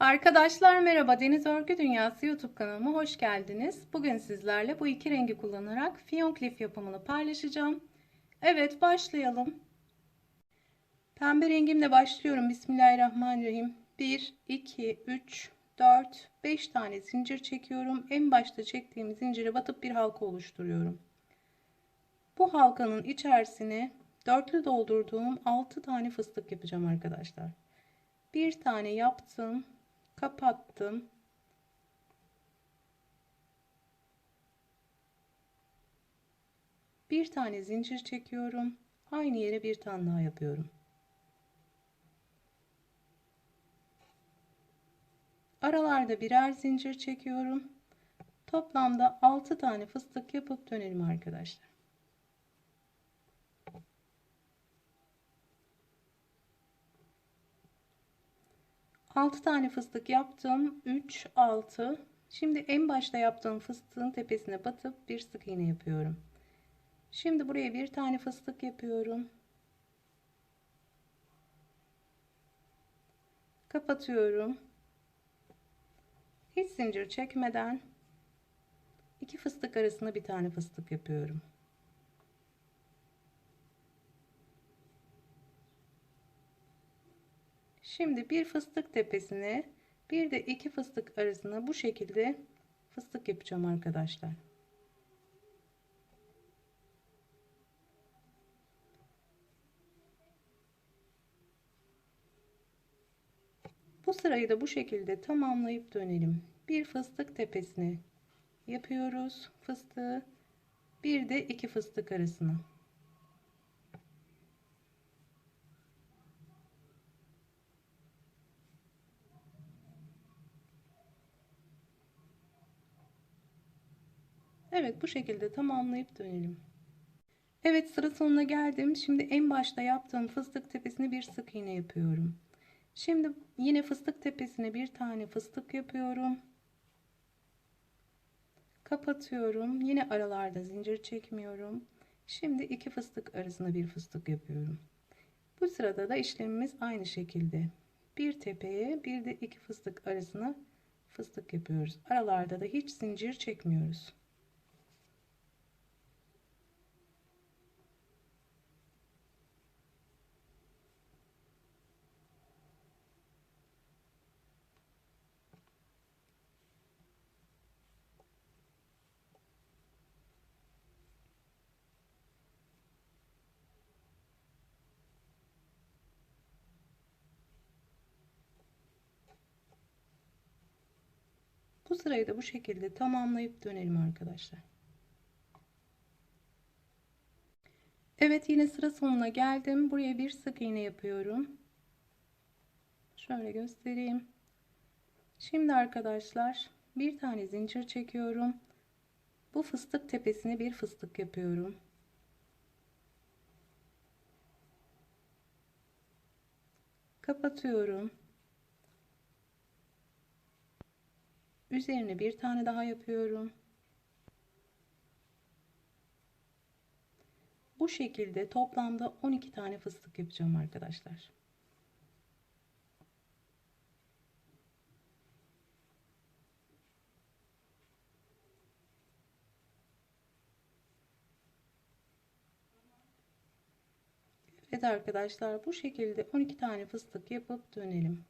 Arkadaşlar merhaba Deniz Örgü Dünyası YouTube kanalıma hoş geldiniz. Bugün sizlerle bu iki rengi kullanarak fiyonk lif yapımını paylaşacağım. Evet başlayalım. Pembe rengimle başlıyorum. Bismillahirrahmanirrahim. 1, 2, 3, 4, 5 tane zincir çekiyorum. En başta çektiğim zincire batıp bir halka oluşturuyorum. Bu halkanın içerisine dörtlü doldurduğum 6 tane fıstık yapacağım arkadaşlar. Bir tane yaptım kapattım. Bir tane zincir çekiyorum. Aynı yere bir tane daha yapıyorum. Aralarda birer zincir çekiyorum. Toplamda 6 tane fıstık yapıp dönelim arkadaşlar. 6 tane fıstık yaptım. 3, 6. Şimdi en başta yaptığım fıstığın tepesine batıp bir sık iğne yapıyorum. Şimdi buraya bir tane fıstık yapıyorum. Kapatıyorum. Hiç zincir çekmeden iki fıstık arasında bir tane fıstık yapıyorum. Şimdi bir fıstık tepesine bir de iki fıstık arasına bu şekilde fıstık yapacağım arkadaşlar. Bu sırayı da bu şekilde tamamlayıp dönelim. Bir fıstık tepesine yapıyoruz fıstığı. Bir de iki fıstık arasına. Evet bu şekilde tamamlayıp dönelim. Evet sıra sonuna geldim. Şimdi en başta yaptığım fıstık tepesine bir sık iğne yapıyorum. Şimdi yine fıstık tepesine bir tane fıstık yapıyorum. Kapatıyorum. Yine aralarda zincir çekmiyorum. Şimdi iki fıstık arasında bir fıstık yapıyorum. Bu sırada da işlemimiz aynı şekilde. Bir tepeye bir de iki fıstık arasına fıstık yapıyoruz. Aralarda da hiç zincir çekmiyoruz. Bu sırayı da bu şekilde tamamlayıp dönelim arkadaşlar. Evet yine sıra sonuna geldim. Buraya bir sık iğne yapıyorum. Şöyle göstereyim. Şimdi arkadaşlar bir tane zincir çekiyorum. Bu fıstık tepesine bir fıstık yapıyorum. Kapatıyorum. Üzerine bir tane daha yapıyorum. Bu şekilde toplamda 12 tane fıstık yapacağım arkadaşlar. Evet arkadaşlar bu şekilde 12 tane fıstık yapıp dönelim.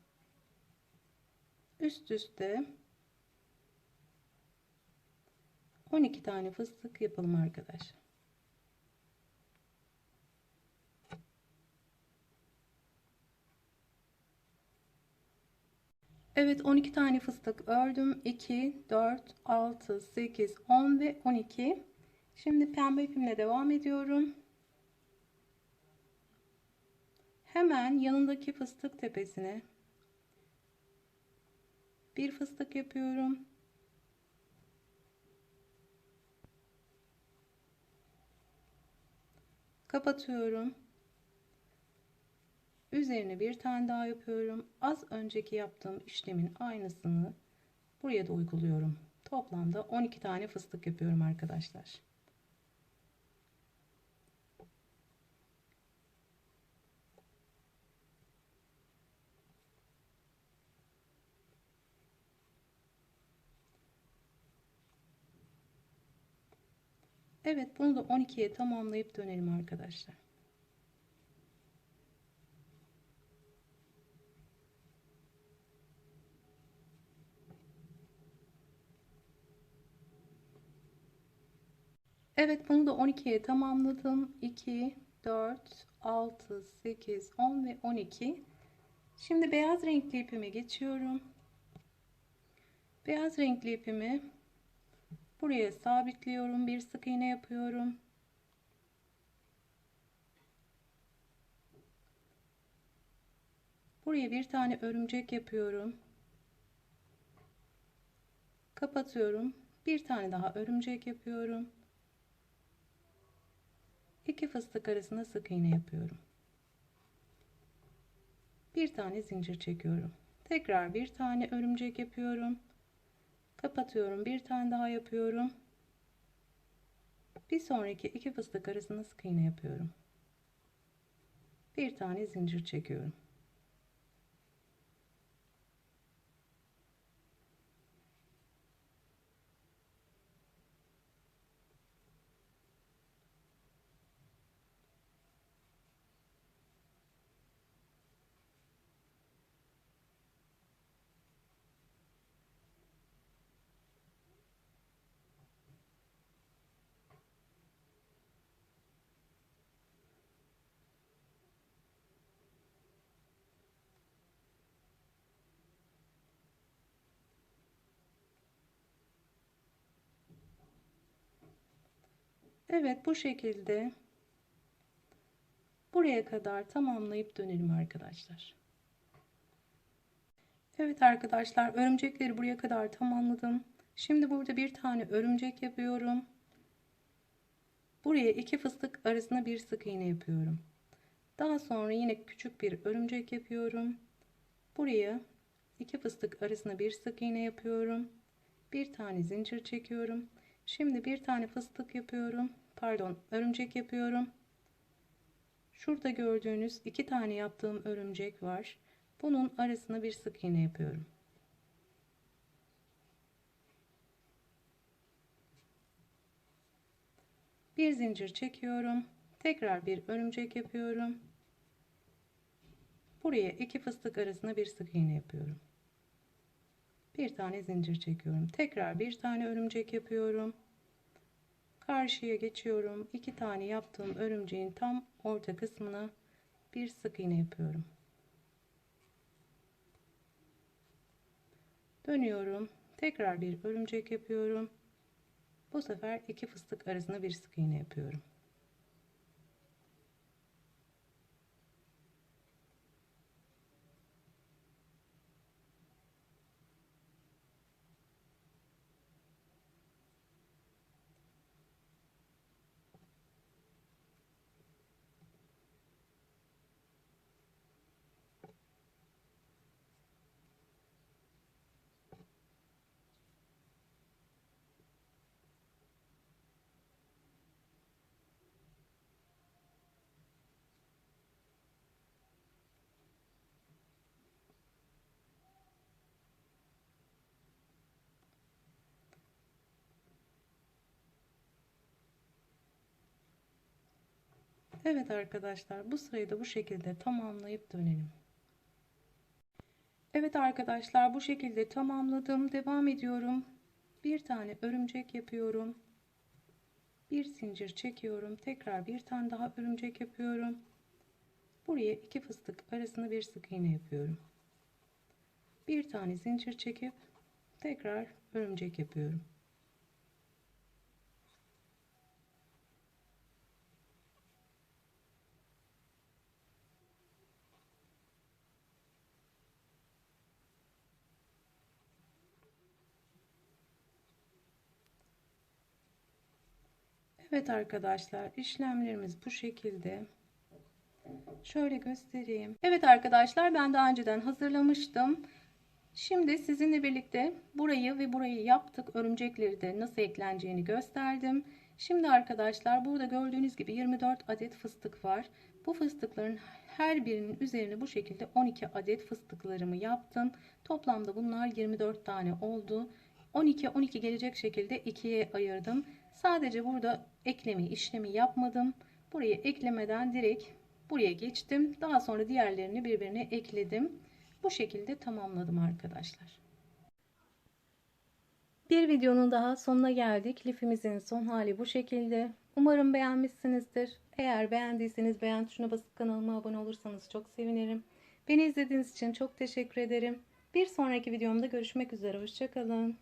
Üst üste 12 tane fıstık yapalım arkadaşlar. Evet 12 tane fıstık ördüm. 2, 4, 6, 8, 10 ve 12. Şimdi pembe ipimle devam ediyorum. Hemen yanındaki fıstık tepesine bir fıstık yapıyorum. Kapatıyorum. Üzerine bir tane daha yapıyorum. Az önceki yaptığım işlemin aynısını buraya da uyguluyorum. Toplamda 12 tane fıstık yapıyorum arkadaşlar Evet bunu da 12'ye tamamlayıp dönelim arkadaşlar. Evet bunu da 12'ye tamamladım. 2, 4, 6, 8, 10 ve 12. Şimdi beyaz renkli ipime geçiyorum. Beyaz renkli ipimi buraya sabitliyorum. Bir sık iğne yapıyorum. Buraya bir tane örümcek yapıyorum. Kapatıyorum. Bir tane daha örümcek yapıyorum. İki fıstık arasında sık iğne yapıyorum. Bir tane zincir çekiyorum. Tekrar bir tane örümcek yapıyorum. Kapatıyorum. Bir tane daha yapıyorum. Bir sonraki iki fıstık arasında sık iğne yapıyorum. Bir tane zincir çekiyorum. Evet bu şekilde buraya kadar tamamlayıp dönelim arkadaşlar. Evet arkadaşlar örümcekleri buraya kadar tamamladım. Şimdi burada bir tane örümcek yapıyorum. Buraya iki fıstık arasına bir sık iğne yapıyorum. Daha sonra yine küçük bir örümcek yapıyorum. Buraya iki fıstık arasına bir sık iğne yapıyorum. Bir tane zincir çekiyorum. Şimdi bir tane fıstık yapıyorum. Pardon, örümcek yapıyorum. Şurada gördüğünüz iki tane yaptığım örümcek var. Bunun arasına bir sık iğne yapıyorum. Bir zincir çekiyorum. Tekrar bir örümcek yapıyorum. Buraya iki fıstık arasına bir sık iğne yapıyorum. Bir tane zincir çekiyorum. Tekrar bir tane örümcek yapıyorum. Karşıya geçiyorum. iki tane yaptığım örümceğin tam orta kısmına bir sık iğne yapıyorum. Dönüyorum. Tekrar bir örümcek yapıyorum. Bu sefer iki fıstık arasına bir sık iğne yapıyorum. Evet arkadaşlar bu sırayı da bu şekilde tamamlayıp dönelim. Evet arkadaşlar bu şekilde tamamladım. Devam ediyorum. Bir tane örümcek yapıyorum. Bir zincir çekiyorum. Tekrar bir tane daha örümcek yapıyorum. Buraya iki fıstık arasında bir sık iğne yapıyorum. Bir tane zincir çekip tekrar örümcek yapıyorum. Evet arkadaşlar işlemlerimiz bu şekilde. Şöyle göstereyim. Evet arkadaşlar ben daha önceden hazırlamıştım. Şimdi sizinle birlikte burayı ve burayı yaptık. Örümcekleri de nasıl ekleneceğini gösterdim. Şimdi arkadaşlar burada gördüğünüz gibi 24 adet fıstık var. Bu fıstıkların her birinin üzerine bu şekilde 12 adet fıstıklarımı yaptım. Toplamda bunlar 24 tane oldu. 12 12 gelecek şekilde ikiye ayırdım. Sadece burada ekleme işlemi yapmadım. Burayı eklemeden direkt buraya geçtim. Daha sonra diğerlerini birbirine ekledim. Bu şekilde tamamladım arkadaşlar. Bir videonun daha sonuna geldik. Lifimizin son hali bu şekilde. Umarım beğenmişsinizdir. Eğer beğendiyseniz beğen tuşuna basıp kanalıma abone olursanız çok sevinirim. Beni izlediğiniz için çok teşekkür ederim. Bir sonraki videomda görüşmek üzere. Hoşçakalın.